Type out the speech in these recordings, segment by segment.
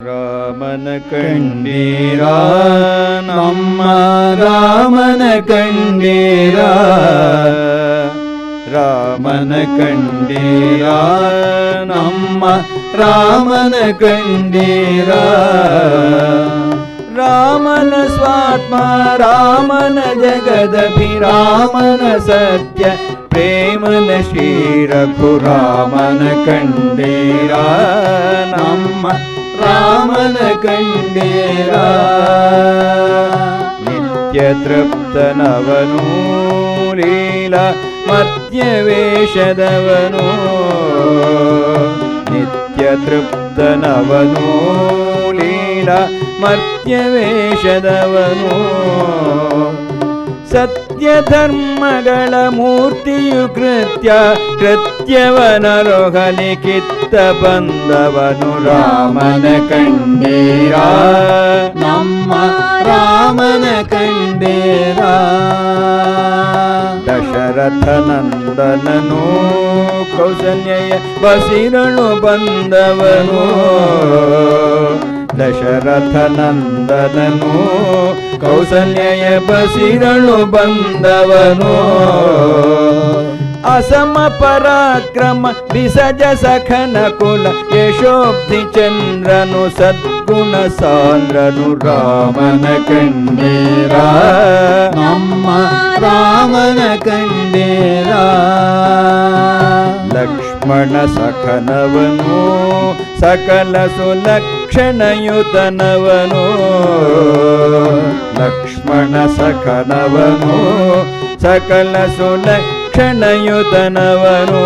ರಾಮನ ಕಂಡೀರ ನಮ್ಮ ರಾಮನ ಕಂಡೀರ ರಾಮನ ಕಂಡೀರ ನಮ್ಮ ರಾಮನ ಕಂಡೀರ ರಾಮನ ಸ್ವಾತ್ಮ ರಾಮನ ಜಗದಭಿರಾಮನ ಸತ್ಯ ಪ್ರೇಮನ ಶ್ರೀರಘು ರಾಮನ ಕಂಡೀರ ನಮ್ಮ ರಾಮನ ಕಂಡೇರ ನಿತ್ಯ ತೃಪ್ತನವನು ಲೀಲ ಮಧ್ಯವೇಷದವನು ನಿತ್ಯ ತೃಪ್ತನವನು ಲೀಲ ಮರ್ತ್ಯವೇಷದವನು ಸತ್ಯ ಧರ್ಮಗಳ ಮೂರ್ತಿಯು ಕೃತ್ಯ ಕೃತ್ಯವನರೊಗಲಿ ಕಿತ್ತ ಬಂದವನು ರಾಮನ ಕಂಡೇರ. ನಮ್ಮ ರಾಮನ ಕಂಡೇರ. ದಶರಥ ನಂದನನು ಕೌಸಲ್ಯ ಬಸಿರಳು ಬಂದವನು. ದಶರಥ ಕೌಸಲ್ಯಯ ಕೌಸಲ್ಯ ಬಸಿರಳು ಬಂದವನು. ಅಸಮ ಪರಾಕ್ರಮ ವಿಸಜ ಸಖನ ಕುಲ ಯಶೋಬ್ಧಿ ಚಂದ್ರನು ಸದ್ಗುಣ ಸಾಂದ್ರನು ರಾಮನ ಕಂಡೇರ ನಮ್ಮ ರಾಮನ ಕಂಡೇರ ಲಕ್ಷ್ಮಣ ಸಖನವನು ಸಕಲ ಸುಲಕ್ಷಣಯುತನವನು ಲಕ್ಷ್ಮಣ ಸಕಲವನು ಸಕಲ ಸುಲಕ್ಷಣಯುತನವನು.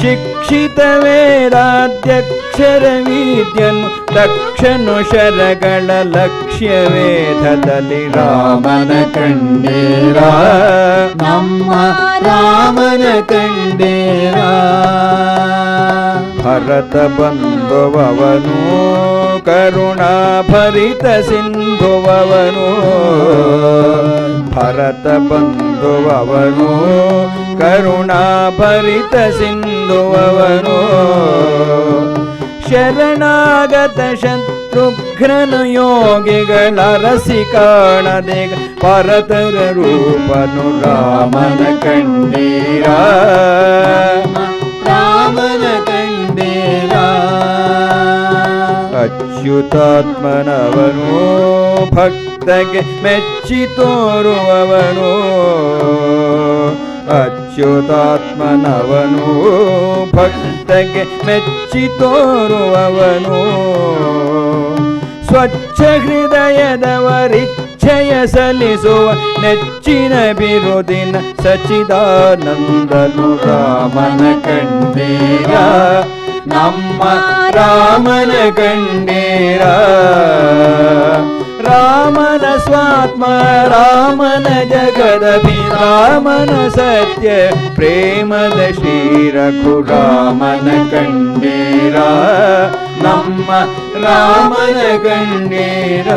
ಶಿಕ್ಷಿತ ವೇದಾಧ್ಯಕ್ಷರ ವಿದ್ಯನು ದಕ್ಷನು ಶರಗಳ ಲಕ್ಷ್ಯ ವೇದದಲ್ಲಿ ರಾಮನ ಕಂಡೇರ. ನಮ್ಮ ರಾಮನ ಕಂಡೀರ. ಭರತ ಬಂಧುವವನು, ಕರುಣಾ ಭರಿತ ಸಿಂಧುವವನು. ಭರತ ಬಂಧುವವನು, ಕರುಣಾ ಭರಿತ ಸಿಂಧುವವನು. ಶರಣಾಗತ ಶತ್ರುಘ್ನನು ಯೋಗಿಗಳ ರಸಿ ಕಾಣದೆ ಪರತರ ರೂಪನು ರಾಮನ ಕಂಡೀರ ಅಚ್ಯುತಾತ್ಮನವನು ಭಕ್ತಗೆ ಮೆಚ್ಚಿ ತೋರುವವನು ಅಚ್ಯುತಾತ್ಮನವನು, ಭಕ್ತಗೆ ಮೆಚ್ಚಿ ತೋರುವವನು ಸ್ವಚ್ಛ ಹೃದಯದವರಿಚ್ಛೆಯ ಸಲ್ಲಿಸುವ ನೆಚ್ಚಿನ ಬಿರುದಿನ ಸಚಿದಾನಂದನು ರಾಮನ ಕಂಡೀರ ನಮ್ಮ ರಾಮನ ಕಂಡೀರ ರಾಮನ ಸ್ವಾತ್ಮ ರಾಮನ ಜಗದಪಿ ರಾಮನ ಸತ್ಯ ಪ್ರೇಮದ ಶ್ರೀರಘು ರಾಮನ ಕಂಡೀರ ನಮ್ಮ ರಾಮನ ಕಂಡೀರ